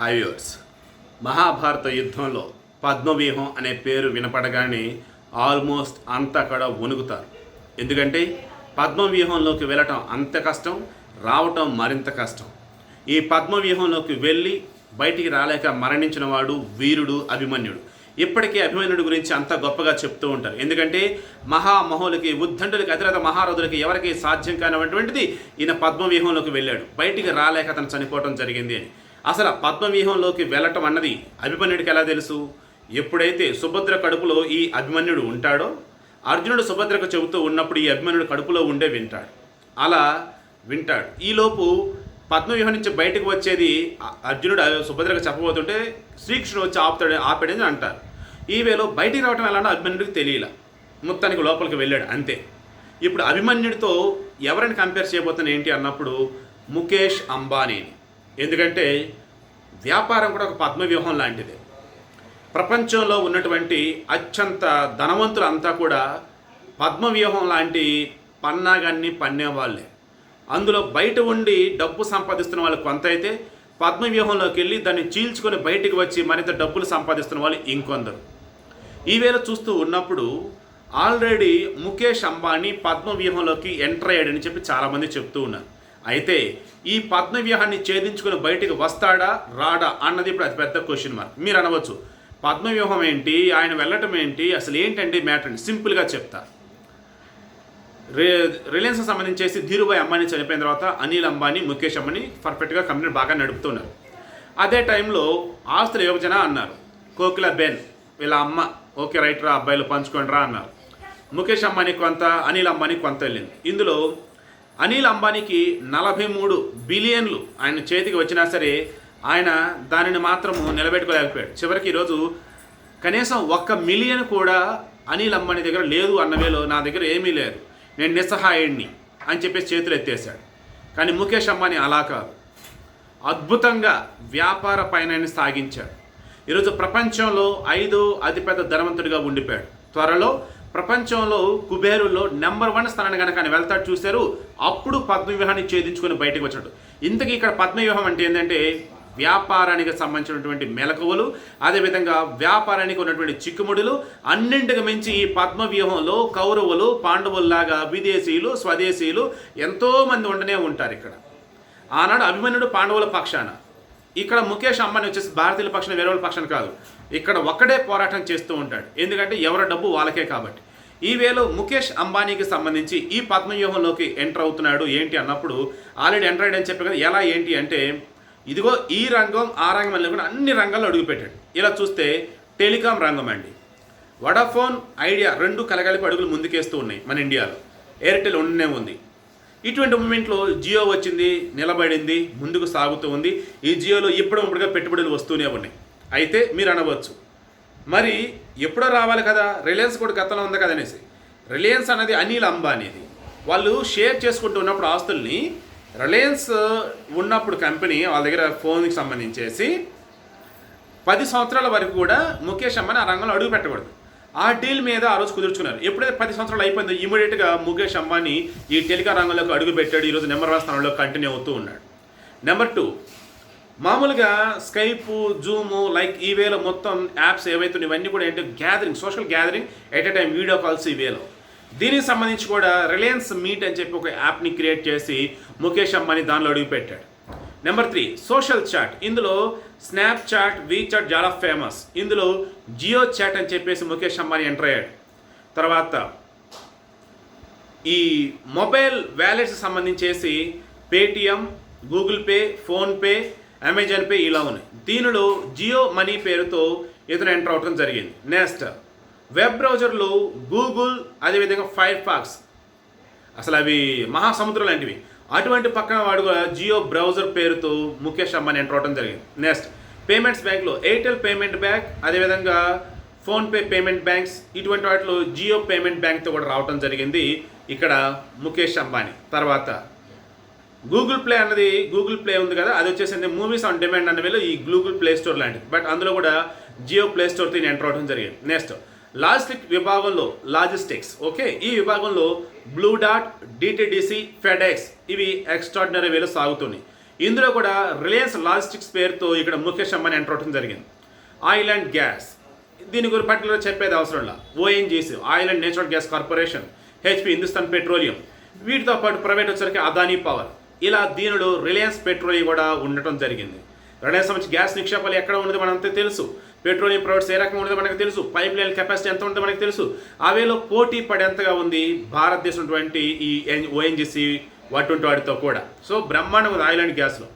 హైవర్స్ మహాభారత యుద్ధంలో పద్మవ్యూహం అనే పేరు వినపడగానే ఆల్మోస్ట్ అంతా కూడా వణుకుతారు. ఎందుకంటే పద్మవ్యూహంలోకి వెళ్ళటం అంత కష్టం రావటం మరింత కష్టం. ఈ పద్మవ్యూహంలోకి వెళ్ళి బయటికి రాలేక మరణించిన వాడు వీరుడు అభిమన్యుడు. ఇప్పటికీ అభిమన్యుడి గురించి అంత గొప్పగా చెప్తూ ఉంటారు. ఎందుకంటే మహామహులకి ఉద్దండులకి అతిరథ మహారథులకి ఎవరికి సాధ్యం కానిటువంటిది ఈయన పద్మవ్యూహంలోకి వెళ్ళాడు. బయటికి రాలేక అతను చనిపోవటం జరిగింది అని. అసలు పద్మవ్యూహంలోకి వెళ్ళటం అన్నది అభిమన్యుడికి ఎలా తెలుసు? ఎప్పుడైతే సుభద్ర కడుపులో ఈ అభిమన్యుడు ఉంటాడో అర్జునుడు సుభద్రకు చెబుతూ ఉన్నప్పుడు ఈ అభిమన్యుడు కడుపులో ఉండే వింటాడు. అలా వింటాడు. ఈలోపు పద్మవ్యూహం నుంచి బయటకు వచ్చేది అర్జునుడు సుభద్రకు చెప్పబోతుంటే శ్రీకృష్ణుడు వచ్చి ఆపుతాడు ఆపాడని అంటారు. ఈ వేలో బయటికి రావటం ఎలా అభిమన్యుడికి తెలియలే. మొత్తానికి లోపలికి వెళ్ళాడు అంతే. ఇప్పుడు అభిమన్యుడితో ఎవరిని కంపేర్ చేయబోతున్నా ఏంటి అన్నప్పుడు ముఖేష్ అంబానీని. ఎందుకంటే వ్యాపారం కూడా ఒక పద్మవ్యూహం లాంటిదే. ప్రపంచంలో ఉన్నటువంటి అత్యంత ధనవంతులంతా కూడా పద్మవ్యూహం లాంటి పన్నాగాన్ని పన్నేవాళ్ళే. అందులో బయట ఉండి డబ్బు సంపాదిస్తున్న వాళ్ళు కొంత అయితే పద్మవ్యూహంలోకి వెళ్ళి దాన్ని చీల్చుకొని బయటికి వచ్చి మరింత డబ్బులు సంపాదిస్తున్న వాళ్ళు ఇంకొందరు. ఈవేళ చూస్తూ ఉన్నప్పుడు ఆల్రెడీ ముఖేష్ అంబానీ పద్మవ్యూహంలోకి ఎంటర్ అయ్యాడని చెప్పి చాలామంది చెప్తూ ఉన్నారు. అయితే ఈ పద్మవ్యూహాన్ని ఛేదించుకుని బయటికి వస్తాడా రాడా అన్నది ఇప్పుడు అతిపెద్ద క్వశ్చన్ మార్క్ మీరు అనవచ్చు పద్మవ్యూహం ఏంటి ఆయన వెళ్ళటం ఏంటి అసలు ఏంటండి మ్యాటర్ అండి సింపుల్గా చెప్తా. రే రిలయన్స్ సంబంధించేసి ధీరుభాయ్ అంబానీ చనిపోయిన తర్వాత అనిల్ అంబానీ ముఖేష్ అంబానీ పర్ఫెక్ట్గా కంపెనీ బాగా నడుపుతున్నారు. అదే టైంలో ఆస్తుల యోజన అన్నారు. కోకిల బెన్ వీళ్ళ అమ్మ ఓకే రైట్ రా అబ్బాయిలు పంచుకోండి రా అన్నారు. ముఖేష్ అంబానీ కొంత అనిల్ అంబానీ కొంత వెళ్ళింది. ఇందులో అనిల్ అంబానీకి నలభై మూడు బిలియన్లు ఆయన చేతికి వచ్చినా సరే ఆయన దానిని మాత్రము నిలబెట్టుకోలేకపోయాడు. చివరికి ఈరోజు కనీసం ఒక్క మిలియన్ కూడా అనిల్ అంబానీ దగ్గర లేదు అన్నవేలో నా దగ్గర ఏమీ లేదు. నేను నిస్సహాయుడిని అని చెప్పేసి చేతులు ఎత్తేసాడు కానీ ముఖేష్ అంబానీ అలా కాదు. అద్భుతంగా వ్యాపార పయనాన్ని సాగించాడు. ఈరోజు ప్రపంచంలో ఐదో అతిపెద్ద ధనవంతుడిగా ఉండిపోయాడు. త్వరలో ప్రపంచంలో కుబేరులో నెంబర్ వన్ స్థానాన్ని కనుక ఆయన వెళ్తాడు చూశారు అప్పుడు పద్మవ్యూహాన్ని ఛేదించుకొని బయటకు వచ్చాడు. ఇంతకీ ఇక్కడ పద్మవ్యూహం అంటే ఏంటంటే వ్యాపారానికి సంబంధించినటువంటి మెలకువలు అదేవిధంగా వ్యాపారానికి ఉన్నటువంటి చిక్కుముడులు అన్నింటికి మించి ఈ పద్మవ్యూహంలో కౌరవులు పాండవుల్లాగా విదేశీయులు స్వదేశీయులు ఎంతోమంది ఉండనే ఉంటారు ఇక్కడ. ఆనాడు అభిమన్యుడు పాండవుల పక్షాన. ఇక్కడ ముఖేష్ అంబానీ వచ్చేసి భారతీయుల పక్షాన వేరే వాళ్ళ పక్షాన కాదు. ఇక్కడ ఒక్కడే పోరాటం చేస్తూ ఉంటాడు. ఎందుకంటే ఎవరి డబ్బు వాళ్ళకే కాబట్టి. ఈ వేలో ముఖేష్ అంబానీకి సంబంధించి ఈ పద్మవ్యూహంలోకి ఎంటర్ అవుతున్నాడు. ఏంటి అన్నప్పుడు ఆల్రెడీ ఎంటర్ అయ్యాడని చెప్పి కదా ఎలా ఏంటి అంటే ఇదిగో ఈ రంగం ఆ రంగం అని కూడా అన్ని రంగాల్లో అడుగుపెట్టాడు. ఇలా చూస్తే టెలికాం రంగం అండి. వడాఫోన్ ఐడియా రెండు కలగలిపి అడుగులు ముందుకేస్తూ ఉన్నాయి మన ఇండియాలో. ఎయిర్టెల్ ఉండనే ఉంది. ఇటువంటి మూమెంట్లో జియో వచ్చింది నిలబడింది ముందుకు సాగుతూ ఉంది. ఈ జియోలో ఇప్పుడు ఇప్పుడుగా పెట్టుబడులు వస్తూనే ఉన్నాయి. అయితే మీరు అనవచ్చు మరి ఎప్పుడో రావాలి కదా? రిలయన్స్ కూడా గతంలో ఉంది కదా అనేసి. రిలయన్స్ అనేది అనిల్ అంబానీది వాళ్ళు షేర్ చేసుకుంటూ ఉన్నప్పుడు ఆస్తుల్ని రిలయన్స్ ఉన్నప్పుడు కంపెనీ వాళ్ళ దగ్గర ఫోన్కి సంబంధించేసి పది సంవత్సరాల వరకు కూడా ముఖేష్ అంబానీ ఆ రంగంలో అడుగు పెట్టకూడదు. ఆ డీల్ మీద ఆ రోజు కుదుర్చుకున్నారు. ఎప్పుడైతే పది సంవత్సరాలు అయిపోయిందో ఇమీడియట్గా ముఖేష్ అంబానీ ఈ టెలికా రంగంలోకి అడుగు పెట్టాడు. ఈరోజు నెంబర్ వన్ స్థానంలో కంటిన్యూ అవుతూ ఉన్నాడు. నెంబర్ టూ మామూలుగా స్కైప్ జూము లైక్ ఈ వేలో మొత్తం యాప్స్ ఏవైతే ఇవన్నీ కూడా ఏంటంటే gathering social gathering at a time video calls ఈ వేలో. దీనికి సంబంధించి కూడా రిలయన్స్ మీట్ అని చెప్పి ఒక యాప్ని క్రియేట్ చేసి ముఖేష్ అంబానీ దానిలో అడుగుపెట్టాడు నెంబర్ త్రీ సోషల్ చాట్. ఇందులో స్నాప్ చాట్ వీచాట్ చాలా ఫేమస్. ఇందులో జియో చాట్ అని చెప్పేసి ముఖేష్ అంబానీ ఎంటర్ అయ్యాడు. తర్వాత ఈ mobile wallets సంబంధించేసి Paytm Google Pay PhonePe Amazon Pay ఇలా ఉన్నాయి. దీనిలో జియో మనీ పేరుతో ఇతను ఎంటర్ అవటం జరిగింది. నెక్స్ట్ వెబ్ బ్రౌజర్లు గూగుల్ అదేవిధంగా ఫైర్ ఫాక్స్ అసలు అవి మహాసముద్రం లాంటివి. అటువంటి పక్కన వాడు కూడా జియో బ్రౌజర్ పేరుతో ముఖేష్ అంబానీ ఎంటర్ అవడం జరిగింది. నెక్స్ట్ పేమెంట్స్ బ్యాంక్లో ఎయిర్టెల్ పేమెంట్ బ్యాంక్ అదేవిధంగా ఫోన్పే పేమెంట్ బ్యాంక్స్ ఇటువంటి వాటిలో జియో పేమెంట్ బ్యాంక్తో కూడా రావడం జరిగింది ఇక్కడ ముఖేష్ అంబానీ. తర్వాత గూగుల్ ప్లే అన్నది గూగుల్ ప్లే ఉంది కదా అది వచ్చేసింది మూవీస్ ఆన్ డిమాండ్ అన్న వేళ ఈ గూగుల్ ప్లే స్టోర్ లాంటిది. బట్ అందులో కూడా జియో ప్లే స్టోర్ దీన్ని ఎంటర్ అవడం జరిగింది. నెక్స్ట్ లాజిస్టిక్ విభాగంలో లాజిస్టిక్స్ ఓకే ఈ విభాగంలో బ్లూ డాట్ డిటిడిసి ఫెడెక్స్ ఇవి ఎక్స్ట్రాడినరీ వేలో సాగుతున్నాయి. ఇందులో కూడా రిలయన్స్ లాజిస్టిక్స్ పేరుతో ఇక్కడ ముఖేష్ అంబానీ ఎంటర్ అవడం జరిగింది. ఆయిల్ అండ్ గ్యాస్ దీని గురించి పర్టికులర్ చెప్పేది అవసరం లేదు ONGC oil and natural gas corporation HP Hindustan petroleum వీటితో పాటు ప్రైవేట్ వచ్చరికి అదానీ పవర్ ఇలా దీనిలో రిలయన్స్ పెట్రోలియం కూడా ఉండటం జరిగింది. రిలయన్స్ సంబంధించి గ్యాస్ నిక్షేపాలు ఎక్కడ ఉన్నది మనంతా తెలుసు. పెట్రోలియం ప్రొడక్ట్స్ ఏ రకంగా ఉన్నదో మనకు తెలుసు. పైప్ లైన్ కెపాసిటీ ఎంత ఉందో మనకు తెలుసు. అవేలో పోటీ పడేంతగా ఉంది భారతదేశం అటువంటి ఈ ఓఎన్జీసీ వాటి వాటితో కూడా. సో బ్రహ్మాండం ఉంది oil and గ్యాస్లో.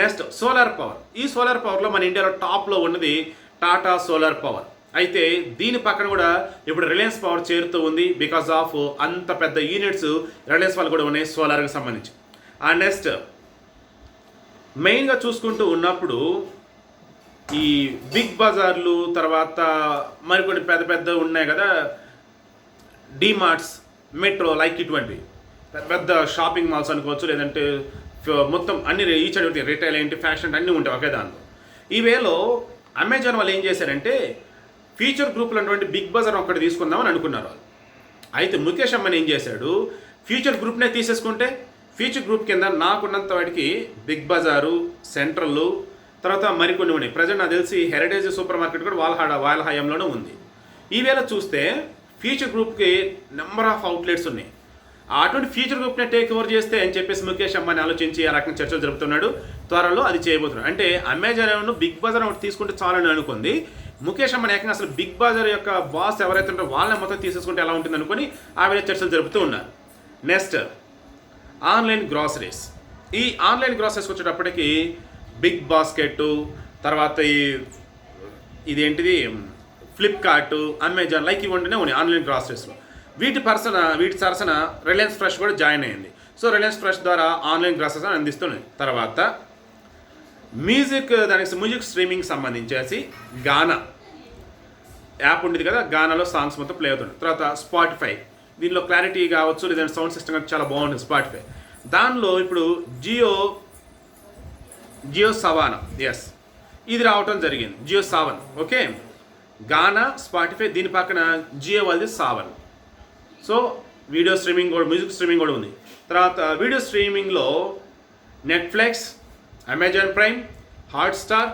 Next solar power. ఈ సోలార్ పవర్లో మన ఇండియాలో టాప్లో ఉన్నది టాటా సోలార్ పవర్. అయితే దీని పక్కన కూడా ఇప్పుడు రిలయన్స్ పవర్ చేరుతూ ఉంది బికాస్ ఆఫ్ అంత పెద్ద యూనిట్స్ రిలయన్స్ వాళ్ళు కూడా ఉన్నాయి సోలార్కి సంబంధించి. ఆ నెక్స్ట్ మెయిన్గా చూసుకుంటూ ఉన్నప్పుడు ఈ బిగ్ బజార్లు తర్వాత మరికొన్ని పెద్ద పెద్ద ఉన్నాయి కదా డీమార్ట్స్ మెట్రో లైక్ ఇటువంటివి. పెద్ద షాపింగ్ మాల్స్ అనుకోవచ్చు లేదంటే మొత్తం అన్ని ఈచ్ అండ్ రిటైల్ ఏంటి ఫ్యాషన్ అన్నీ ఉంటాయి ఒకే దాంట్లో. ఈ వేలో అమెజాన్ వాళ్ళు ఏం చేశారంటే ఫ్యూచర్ గ్రూప్లో ఉన్నటువంటి బిగ్ బజార్ ఒక్కటి తీసుకుందామని అనుకున్నారు వాళ్ళు. అయితే ముఖేష్ అమ్మని ఏం చేశాడు ఫ్యూచర్ గ్రూప్నే తీసేసుకుంటే ఫీచర్ గ్రూప్ కింద నాకున్నంత వాటికి బిగ్ బజారు సెంట్రల్ తర్వాత మరికొన్ని ఉన్నాయి. ప్రజెంట్ నాకు తెలిసి హెరిటేజ్ సూపర్ మార్కెట్ కూడా వాళ్ళ హా- వాళ్ళ హయాంలోనే ఉంది. ఈవేళ చూస్తే ఫ్యూచర్ గ్రూప్కి నెంబర్ ఆఫ్ అవుట్లెట్స్ ఉన్నాయి. అటువంటి ఫ్యూచర్ గ్రూప్ని టేక్ ఓవర్ చేస్తే అని చెప్పేసి ముఖేష్ అంబానీ ఆలోచించి ఆ రకంగా చర్చలు జరుపుతున్నాడు. త్వరలో అది చేయబోతున్నాడు. అంటే అమెజాన్ ఏమన్నా బిగ్ బజార్ ఒకటి తీసుకుంటే చాలని అనుకుంది. ముఖేష్ అంబానీ ఏకంగా అసలు బిగ్ బజార్ యొక్క బాస్ ఎవరైతే ఉంటారో వాళ్ళని మొత్తం తీసేసుకుంటే ఎలా ఉంటుంది అనుకుని ఆవిడ చర్చలు జరుపుతూ ఉన్నారు. Next online groceries. ఈ ఆన్లైన్ గ్రాసరీస్కి వచ్చేటప్పటికి బిగ్ బాస్కెట్ తర్వాత ఈ ఇదేంటిది ఫ్లిప్కార్ట్ అమెజాన్ లైక్ ఇవ్వండినే ఉన్నాయి ఆన్లైన్ గ్రాసరీస్లో. వీటి పర్సన వీటి సరసన రిలయన్స్ ఫ్రెష్ కూడా జాయిన్ అయింది. సో రిలయన్స్ ఫ్రెష్ ద్వారా ఆన్లైన్ గ్రాసరీస్ అందిస్తున్నాయి. తర్వాత మ్యూజిక్ దానికి మ్యూజిక్ స్ట్రీమింగ్ సంబంధించేసి గానా. యాప్ ఉండేది కదా గానాలో సాంగ్స్ మొత్తం ప్లే అవుతుంది తర్వాత స్పాటిఫై. దీనిలో క్లారిటీ కావచ్చు లేదంటే సౌండ్ సిస్టమ్ కానీ చాలా బాగుంటుంది స్పాటిఫై దానిలో ఇప్పుడు జియో జియో సవానా ఎస్ ఇది రావటం జరిగింది జియో సావన్ ఓకే గానా స్పాటిఫై దీని పక్కన జియో వాళ్ళది సావన్ సో వీడియో స్ట్రీమింగ్ కూడా మ్యూజిక్ స్ట్రీమింగ్ కూడా ఉంది. తర్వాత వీడియో స్ట్రీమింగ్లో నెట్ఫ్లిక్స్ అమెజాన్ ప్రైమ్ హాట్స్టార్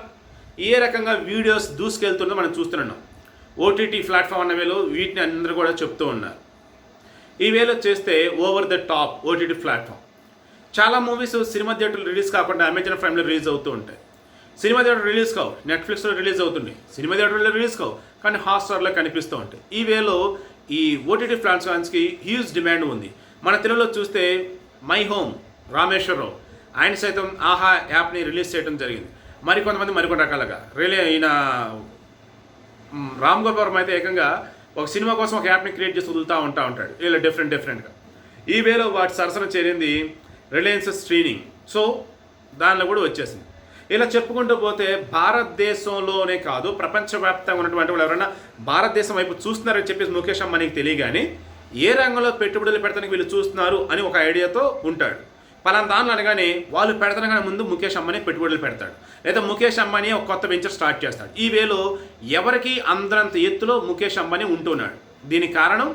ఏ రకంగా వీడియోస్ దూసుకెళ్తుందో మనం చూస్తున్నాం ఓటీటీ ప్లాట్ఫామ్ అన్న వీళ్ళు వీటిని అందరూ కూడా చెప్తూ ఉన్నారు. ఈ వేలో చేస్తే over the top OTT platform చాలా మూవీస్ సినిమా థియేటర్లు రిలీజ్ కాకుండా అమెజాన్ ప్రైమ్లో రిలీజ్ అవుతూ ఉంటాయి. సినిమా థియేటర్ రిలీజ్ కావు నెట్ఫ్లిక్స్లో రిలీజ్ అవుతుంది సినిమా థియేటర్లో రిలీజ్ కావు కానీ హాట్స్టార్లో కనిపిస్తూ ఉంటాయి. ఈ వేలో ఈ ఓటీటీ ప్లాట్ఫామ్స్కి హ్యూజ్ డిమాండ్ ఉంది. మన తెలుగులో చూస్తే మై హోమ్ రామేశ్వరరావు ఆయన సైతం ఆహా యాప్ని రిలీజ్ చేయడం జరిగింది. మరికొంతమంది మరికొన్ని రకాలుగా. రిలే ఈయన రామ్ గోపాల్ అయితే ఏకంగా ఒక సినిమా కోసం ఒక యాప్ని క్రియేట్ చేసి వదులుతూ ఉంటా ఉంటాడు. ఇలా డిఫరెంట్ డిఫరెంట్గా ఈ వేలో వాటి సరసన చేరింది రిలయన్స్ స్ట్రీమింగ్. సో దానిలో కూడా వచ్చేసింది. ఇలా చెప్పుకుంటూ పోతే భారతదేశంలోనే కాదు ప్రపంచవ్యాప్తంగా ఉన్నటువంటి వాళ్ళు ఎవరైనా భారతదేశం వైపు చూస్తున్నారని చెప్పేసి ముఖేష్ అంబానీకి తెలియగానే ఏ రంగంలో పెట్టుబడులు పెడతానికి వీళ్ళు చూస్తున్నారు అని ఒక ఐడియాతో ఉంటాడు. పలానా దానిలో అనగానే వాళ్ళు పెడతనగానే ముందు ముఖేష్ అంబానీ పెట్టుబడులు పెడతాడు. లేదా ముఖేష్ అంబానీ ఒక కొత్త వెంచర్ స్టార్ట్ చేస్తాడు. ఈ వేలో ఎవరికి అందరంత ఎత్తులో ముఖేష్ అంబానీ ఉంటున్నాడు. దీనికి కారణం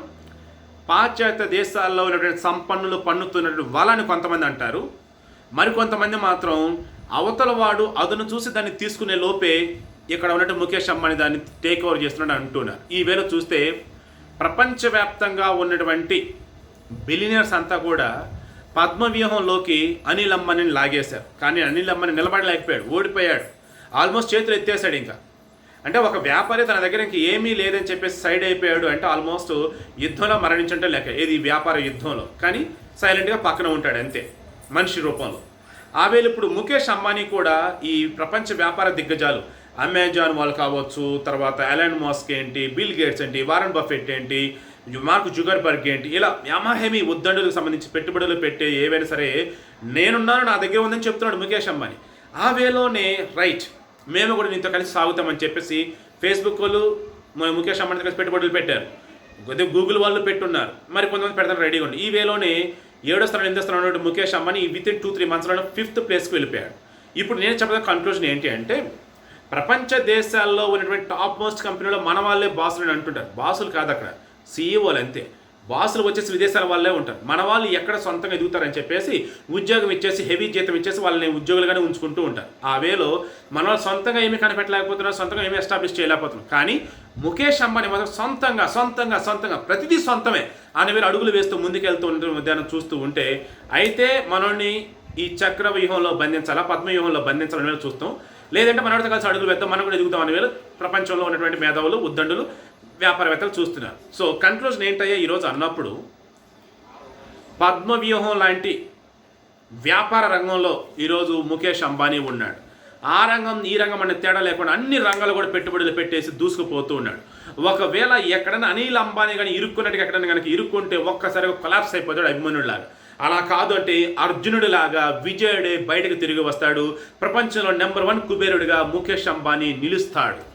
పాశ్చాత్య దేశాల్లో ఉన్నటువంటి సంపన్నులు పన్నుతున్నటువంటి వాళ్ళని కొంతమంది అంటారు. మరికొంతమంది మాత్రం అవతల వాడు అదును చూసి దాన్ని తీసుకునే లోపే ఇక్కడ ఉన్నట్టు ముఖేష్ అంబానీ దాన్ని టేక్ ఓవర్ చేస్తున్నాడు అంటున్నారు. ఈ వేళ చూస్తే ప్రపంచవ్యాప్తంగా ఉన్నటువంటి బిలినియర్స్ అంతా కూడా పద్మవ్యూహంలోకి అనిల్ అంబానీని లాగేశారు. కానీ అనిల్ అంబానీ నిలబడలేకపోయాడు ఓడిపోయాడు. ఆల్మోస్ట్ చేతులు ఎత్తేసాడు ఇంకా. అంటే ఒక వ్యాపారి తన దగ్గర ఇంక ఏమీ లేదని చెప్పేసి సైడ్ అయిపోయాడు అంటే ఆల్మోస్ట్ యుద్ధంలో మరణించంటే లెక్క. ఏది వ్యాపార యుద్ధంలో? కానీ సైలెంట్గా పక్కన ఉంటాడు అంతే. మనిషి రూపంలో. ఆవేళ ఇప్పుడు ముఖేష్ అంబానీ కూడా ఈ ప్రపంచ వ్యాపార దిగ్గజాలు. అమెజాన్ వాళ్ళు కావచ్చు తర్వాత ఎలన్ మాస్క్ ఏంటి బిల్ గేట్స్ ఏంటి వారన్ బఫెట్ ఏంటి మార్క్ జుగర్బర్గ్ ఏంటి? ఇలా యామాహేమి ఉద్దండులకు సంబంధించి పెట్టుబడులు పెట్టే ఏవైనా సరే నేనున్నాను నా దగ్గర ఉందని చెప్తున్నాడు ముఖేష్ అంబానీ. ఆ వేలోనే రైట్ మేము కూడా నీతో కలిసి సాగుతామని చెప్పేసి ఫేస్బుక్ వాళ్ళు ముఖేష్ అంబానీ కలిసి పెట్టుబడులు పెట్టారు. కొద్దిగా గూగుల్ వాళ్ళు పెట్టున్నారు. మరి కొంతమంది పెడతారు రెడీగా ఉండి. ఈ వేలోనే ఏడో స్థానం ఎనిమిదో స్థానం ఉన్నటువంటి Mukesh Ambani with in two three మంత్స్లో ఫిఫ్త్ ప్లేస్కి వెళ్ళిపోయాడు. ఇప్పుడు నేను చెప్పిన కన్క్లూజన్ ఏంటి అంటే ప్రపంచ దేశాల్లో ఉన్నటువంటి టాప్ మోస్ట్ కంపెనీలో మన వాళ్ళే బాసులు అని అంటుంటారు. బాసులు కాదు అక్కడ. సీఈఓలు అంతే. బాసులు వచ్చేసి విదేశాల వాళ్ళే ఉంటారు. మన వాళ్ళు ఎక్కడ సొంతంగా ఎదుగుతారని చెప్పేసి ఉద్యోగం ఇచ్చేసి హెవీ జీతం ఇచ్చేసి వాళ్ళని ఉద్యోగులుగానే ఉంచుకుంటూ ఉంటారు. ఆ వేలో మన వాళ్ళు సొంతంగా ఏమీ కనిపెట్టలేకపోతున్నారు సొంతంగా ఏమీ ఎస్టాబ్లిష్ చేయలేకపోతున్నారు. కానీ ముఖేష్ అంబానీ మాత్రం సొంతంగా సొంతంగా సొంతంగా ప్రతిదీ సొంతమే అని వేలు అడుగులు వేస్తూ ముందుకెళ్తూ ఉంటే మధ్యాహ్నం చూస్తూ ఉంటే అయితే మనల్ని ఈ చక్ర వ్యూహంలో బంధించాలా పద్మవ్యూహంలో బంధించాలని వేళ చూస్తాం. లేదంటే మనతో కలిసి అడుగులు వేద్దాం మనం కూడా ఎదుగుతాం అని వేళ ప్రపంచంలో ఉన్నటువంటి మేధావులు ఉద్దండులు వ్యాపారవేత్తలు చూస్తున్నారు. సో కన్క్లూజన్ ఏంటయ్యా? ఈరోజు అన్నప్పుడు పద్మవ్యూహం లాంటి వ్యాపార రంగంలో ఈరోజు ముఖేష్ అంబానీ ఉన్నాడు. ఆ రంగం ఈ రంగం అనే తేడా లేకుండా అన్ని రంగాలు కూడా పెట్టుబడులు పెట్టేసి దూసుకుపోతూ ఉన్నాడు. ఒకవేళ ఎక్కడైనా అనిల్ అంబానీ కానీ ఇరుక్కున్నట్టుగా ఎక్కడైనా కనుక ఇరుక్కుంటే ఒక్కసారిగా కొలాప్స్ అయిపోతాడు అభిమన్యుడిలాగా. అలా కాదు అంటే అర్జునుడిలాగా విజయుడే బయటకు తిరిగి వస్తాడు. ప్రపంచంలో నెంబర్ వన్ కుబేరుడిగా ముఖేష్ అంబానీ నిలుస్తాడు.